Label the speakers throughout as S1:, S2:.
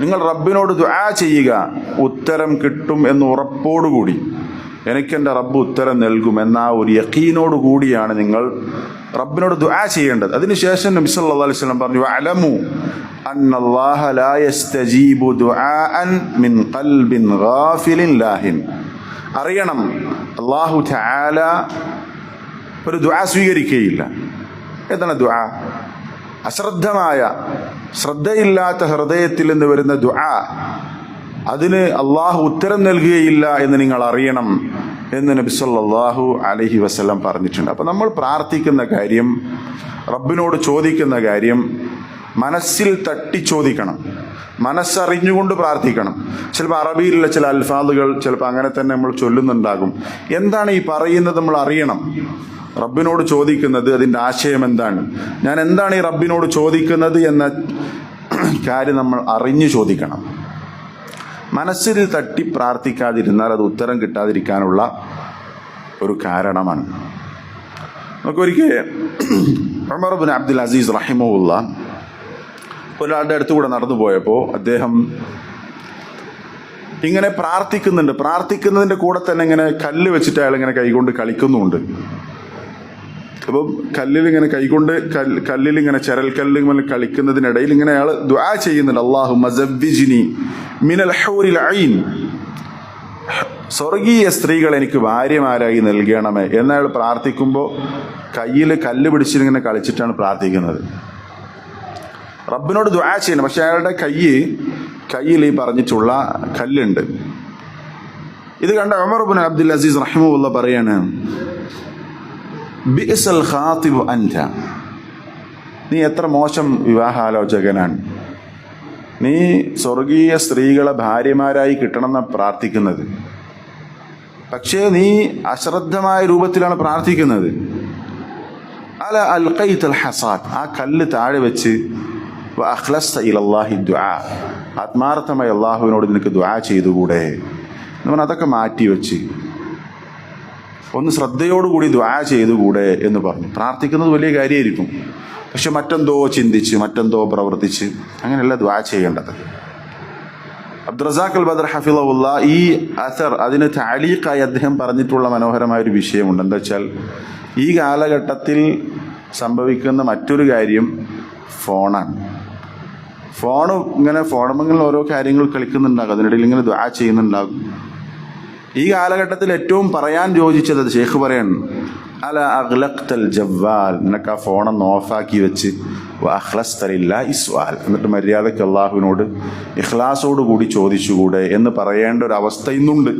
S1: നിങ്ങൾ റബ്ബിനോട് ദുആ ചെയ്യുക ഉത്തരം കിട്ടും എന്ന് ഉറപ്പോടുകൂടി. എനിക്കെന്റെ റബ്ബ് ഉത്തരം നൽകും എന്ന ഒരു യക്കീനോട് കൂടിയാണ് നിങ്ങൾ റബ്ബിനോട് ദുആ ചെയ്യേണ്ടത്. അതിനുശേഷം നബി സല്ലല്ലാഹു അലൈഹി വസല്ലം പറഞ്ഞു അലമു അന്നല്ലാഹ ലാ യസ്തജീബു ദുആഅൻ മിൻ ഖൽബിൻ ഗാഫിലിൻ ലാഹിൻ. അറിയണം അല്ലാഹു തആല ഒരു ദുആ സ്വീകരിക്കുകയില്ല. എന്താണ് ദുആ? അശ്രദ്ധമായ ശ്രദ്ധയില്ലാത്ത ഹൃദയത്തിൽ നിന്ന് വരുന്ന ദുആ അതിന് അള്ളാഹു ഉത്തരം നൽകുകയില്ല എന്ന് നിങ്ങൾ അറിയണം എന്ന് നബി സല്ലല്ലാഹു അലൈഹി വസല്ലം പറഞ്ഞിട്ടുണ്ട്. അപ്പോൾ നമ്മൾ പ്രാർത്ഥിക്കുന്ന കാര്യം റബ്ബിനോട് ചോദിക്കുന്ന കാര്യം മനസ്സിൽ തട്ടി ചോദിക്കണം മനസ്സറിഞ്ഞുകൊണ്ട് പ്രാർത്ഥിക്കണം ചിലപ്പോൾ അറബിയിലുള്ള ചില അൽഫാദുകൾ ചിലപ്പോൾ അങ്ങനെ തന്നെ നമ്മൾ ചൊല്ലുന്നുണ്ടാകും എന്താണ് ഈ പറയുന്നത് നമ്മൾ അറിയണം റബ്ബിനോട് ചോദിക്കുന്നത് അതിന്റെ ആശയം എന്താണ് ഞാൻ എന്താണ് ഈ റബ്ബിനോട് ചോദിക്കുന്നത് എന്ന കാര്യം നമ്മൾ അറിഞ്ഞു ചോദിക്കണം മനസ്സിൽ തട്ടി പ്രാർത്ഥിക്കാതിരുന്നാൽ അത് ഉത്തരം കിട്ടാതിരിക്കാനുള്ള ഒരു കാരണമാണ് നമുക്കൊരിക്കൽ ഉമർ അബ്ദുൽ അസീസ് റഹിമുള്ള ഒരാളുടെ അടുത്തുകൂടെ നടന്നു പോയപ്പോൾ അദ്ദേഹം ഇങ്ങനെ പ്രാർത്ഥിക്കുന്നുണ്ട്. പ്രാർത്ഥിക്കുന്നതിന്റെ കൂടെ തന്നെ ഇങ്ങനെ കല്ല് വെച്ചിട്ട് അയാൾ ഇങ്ങനെ കൈകൊണ്ട് കളിക്കുന്നുമുണ്ട് അപ്പം കല്ലിൽ ഇങ്ങനെ കൈകൊണ്ട് കല്ല് കല്ലിൽ ഇങ്ങനെ ചരൽ ഇങ്ങനെ കളിക്കുന്നതിനിടയിൽ ഇങ്ങനെ അയാൾ ദ്വാ ചെയ്യുന്നുണ്ട്. അള്ളാഹു മസബിജിനി മിനൽ ഹൗരിൽ ഐൻ സ്വർഗീയ സ്ത്രീകൾ എനിക്ക് ഭാര്യമാരായി നൽകണമേ എന്നയാൾ പ്രാർത്ഥിക്കുമ്പോൾ കയ്യിൽ കല്ല് പിടിച്ചിങ്ങനെ കളിച്ചിട്ടാണ് പ്രാർത്ഥിക്കുന്നത്. റബ്ബിനോട് ദ്വാ ചെയ്യണം. പക്ഷെ അയാളുടെ കയ്യ് കയ്യിൽ ഈ പറഞ്ഞിട്ടുള്ള കല്ലുണ്ട്. ഇത് കണ്ട ഉമർ അബ്ദുൽ അസീസ് റഹിമുള്ള പറയാണ് ബിഅസൽ ഖാതിബ് അൻത. നീ എത്ര മോശം വിവാഹാലോചകനാണ്. നീ സ്വർഗീയ സ്ത്രീകളെ ഭാര്യമാരായി കിട്ടണമെന്ന പ്രാർത്ഥിക്കുന്നത്. പക്ഷേ നീ അശ്രദ്ധമായ രൂപത്തിലാണ് പ്രാർത്ഥിക്കുന്നത്. അല അൽ ഹസാദ്. ആ കല്ല് താഴെ വെച്ച് ഇലല്ലാഹി ദുആ. ആത്മാർത്ഥമായി അള്ളാഹുവിനോട് നിനക്ക് ദുആ ചെയ്തുകൂടെ? നമ്മൾ അതൊക്കെ മാറ്റി വെച്ച്. ഒന്ന് ശ്രദ്ധയോടുകൂടി ദ്വാ ചെയ്തുകൂടെ എന്ന് പറഞ്ഞു. പ്രാർത്ഥിക്കുന്നത് വലിയ കാര്യമായിരിക്കും. പക്ഷെ മറ്റെന്തോ ചിന്തിച്ച് മറ്റെന്തോ പ്രവർത്തിച്ച് അങ്ങനെയല്ല ദ്വാ ചെയ്യേണ്ടത്. അബ്ദുറസാഖ് അൽ ബദർ ഹഫിള്ള ഈ അസർ അതിന് താലീഖായി അദ്ദേഹം പറഞ്ഞിട്ടുള്ള മനോഹരമായ ഒരു വിഷയമുണ്ട്. എന്താ വെച്ചാൽ ഈ കാലഘട്ടത്തിൽ സംഭവിക്കുന്ന മറ്റൊരു കാര്യം ഫോണാണ്. ഫോൺ ഇങ്ങനെ ഫോണുമെങ്കിൽ ഓരോ കാര്യങ്ങൾ കളിക്കുന്നുണ്ടാകും. അതിനിടയിൽ ഇങ്ങനെ ദ്വാ ചെയ്യുന്നുണ്ടാകും. ഈ കാലഘട്ടത്തിൽ ഏറ്റവും പറയാൻ യോജിച്ചത് ഷേഖ് പറയാണ്. അല അഖ്ലഖ്തൽ ജവ്വാൽ നിനക്ക് ആ ഫോണൊന്ന് ഓഫാക്കി വെച്ച്. അഖ്ലസ്തലില്ല ഇസ്വാൽ എന്നിട്ട് മര്യാദയ്ക്ക് അള്ളാഹുവിനോട് ഇഖ്ലാസോട് കൂടി ചോദിച്ചുകൂടെ എന്ന് പറയേണ്ട ഒരു അവസ്ഥ ഇന്നുണ്ട്.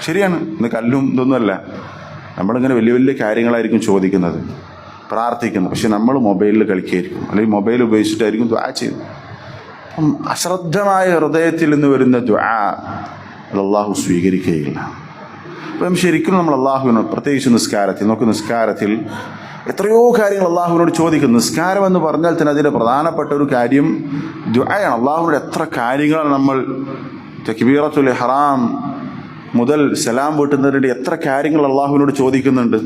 S1: ശരിയാണ്. ഇന്ന് കല്ലും ഇതൊന്നുമല്ല നമ്മളിങ്ങനെ വലിയ വലിയ കാര്യങ്ങളായിരിക്കും ചോദിക്കുന്നത്. പ്രാർത്ഥിക്കുന്നത് പക്ഷെ നമ്മൾ മൊബൈലിൽ കളിക്കുകയായിരിക്കും അല്ലെങ്കിൽ മൊബൈൽ ഉപയോഗിച്ചിട്ടായിരിക്കും ദ്വാ ചെയ്യുന്നത്. അശ്രദ്ധമായ ഹൃദയത്തിൽ നിന്ന് വരുന്ന ദ്വാ അള്ളാഹു സ്വീകരിക്കുകയില്ല. അപ്പം ശരിക്കും നമ്മൾ അള്ളാഹുവിനോട് പ്രത്യേകിച്ച് നിസ്കാരത്തിൽ നോക്ക് നിസ്കാരത്തിൽ എത്രയോ കാര്യങ്ങൾ അള്ളാഹുവിനോട് ചോദിക്കുന്നു. നിസ്കാരം എന്ന് പറഞ്ഞാൽ തന്നെ അതിന്റെ പ്രധാനപ്പെട്ട ഒരു കാര്യം ദ്വായാണ്. അള്ളാഹുവിനോട് എത്ര കാര്യങ്ങൾ നമ്മൾ തക്ബീറത്തുൽ ഹറാം മുതൽ സലാം വീട്ടുന്നതിനിടെ എത്ര കാര്യങ്ങൾ അള്ളാഹുവിനോട് ചോദിക്കുന്നുണ്ട്.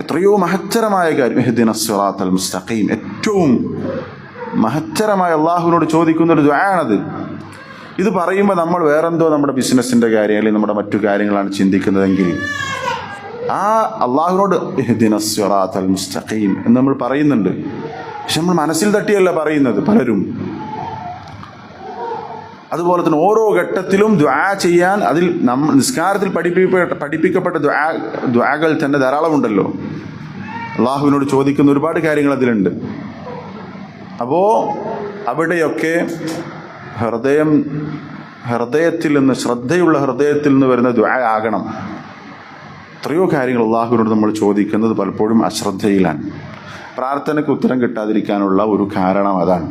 S1: എത്രയോ മഹത്തരമായ കാര്യം. മെഹദ്ദീൻ അസ്വറാത്ത് അൽ മുസ്തഖീം. ഏറ്റവും മഹത്തരമായ അള്ളാഹുവിനോട് ചോദിക്കുന്ന ഒരു ദ്വാണത് ഇത് പറയുമ്പോൾ നമ്മൾ വേറെന്തോ നമ്മുടെ ബിസിനസ്സിന്റെ അല്ലെങ്കിൽ നമ്മുടെ മറ്റു കാര്യങ്ങളാണ് ചിന്തിക്കുന്നതെങ്കിൽ ആ അള്ളാഹുവിനോട് ദിനസ്വറാത്ത് അൽ മുസ്തഖീം എന്ന് നമ്മൾ പറയുന്നുണ്ട്. പക്ഷെ നമ്മൾ മനസ്സിൽ തട്ടിയല്ല പറയുന്നത് പലരും. അതുപോലെ തന്നെ ഓരോ ഘട്ടത്തിലും ദ്വാ ചെയ്യാൻ അതിൽ നമ്മ നിസ്കാരത്തിൽ പഠിപ്പിക്കപ്പെട്ട പഠിപ്പിക്കപ്പെട്ട ദ്വാ ദ്വാകൾ തന്നെ ധാരാളമുണ്ടല്ലോ. അള്ളാഹുവിനോട് ചോദിക്കുന്ന ഒരുപാട് കാര്യങ്ങൾ അതിലുണ്ട്. അപ്പോൾ അവിടെയൊക്കെ ഹൃദയം ഹൃദയത്തിൽ നിന്ന് ശ്രദ്ധയുള്ള ഹൃദയത്തിൽ നിന്ന് വരുന്ന ദ്വാ ആകണം. എത്രയോ കാര്യങ്ങൾ അള്ളാഹുവിനോട് നമ്മൾ ചോദിക്കുന്നത് പലപ്പോഴും അശ്രദ്ധയിലാണ്. പ്രാർത്ഥനയ്ക്ക് ഉത്തരം കിട്ടാതിരിക്കാനുള്ള ഒരു കാരണം അതാണ്.